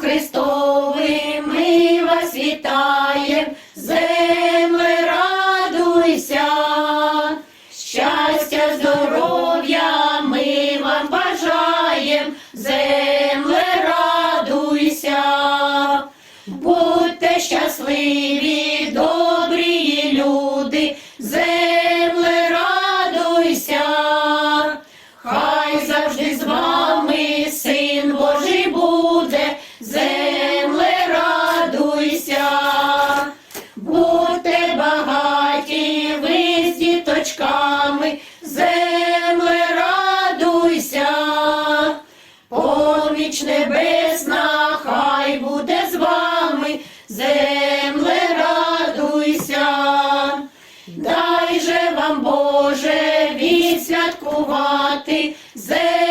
Христовим ми вас вітаєм, земле радуйся, щастя, здоров'я ми вам бажаєм, земле радуйся, будьте щасливі. ти землю.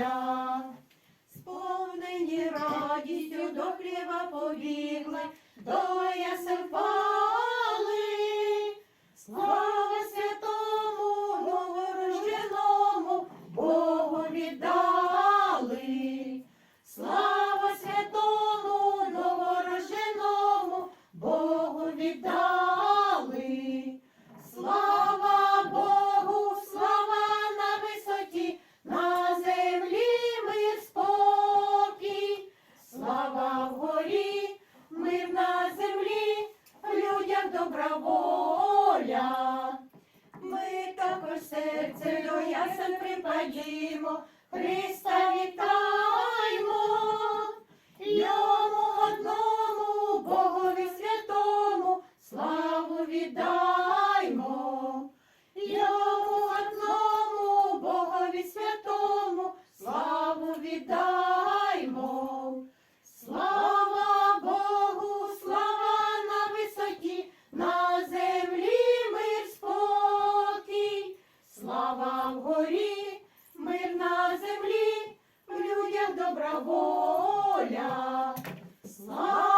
поля, сповнені радістю до хліба побігли, до яси впали. слава святому, новорожденому, Богу віддай. віддаймо, йому одному Богові святому, славу віддаймо, слава Богу, слава на висоті, на землі мир спокій, слава вгорі, мир на землі, в людях добра воля. Слава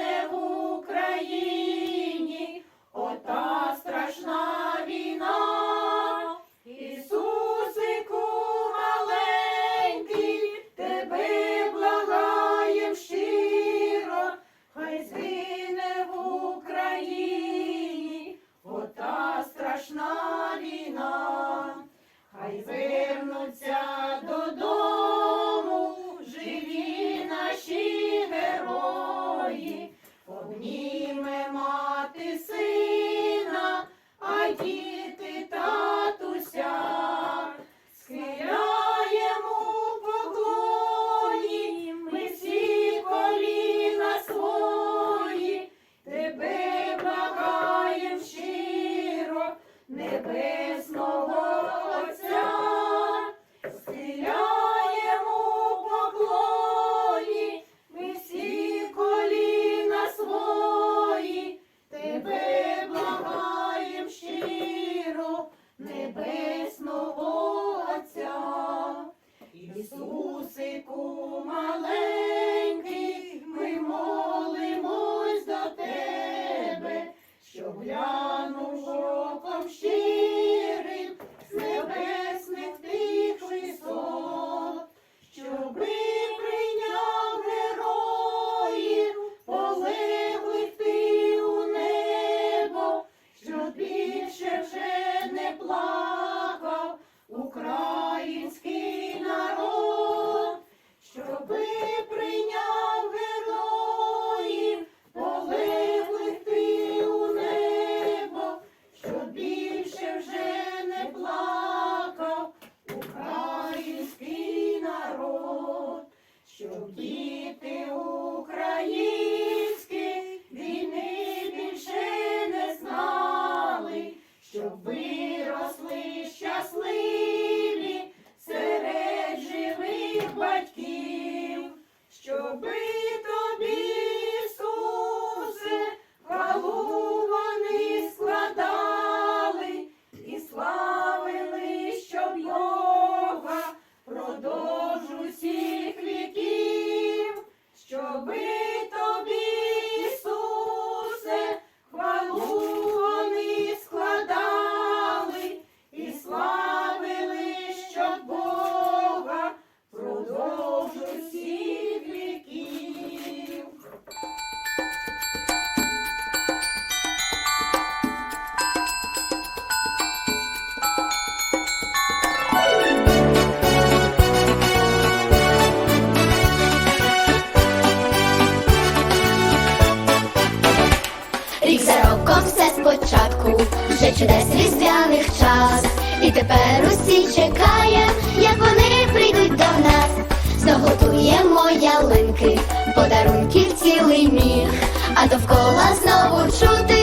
не в Україні. Щоки І тепер усі чекає, як вони прийдуть до нас. Заготуємо ялинки, подарунків цілий міг, а довкола знову чути.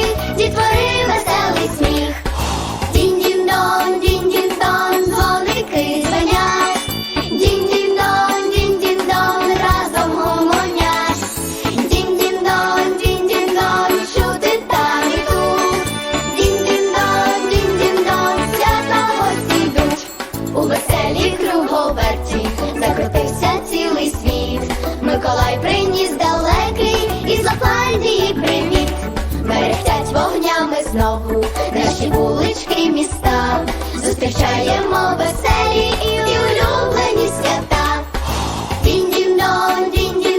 знову наші вулички міста. Зустрічаємо веселі і улюблені свята. Дінь-дінь-дон, дінь-дінь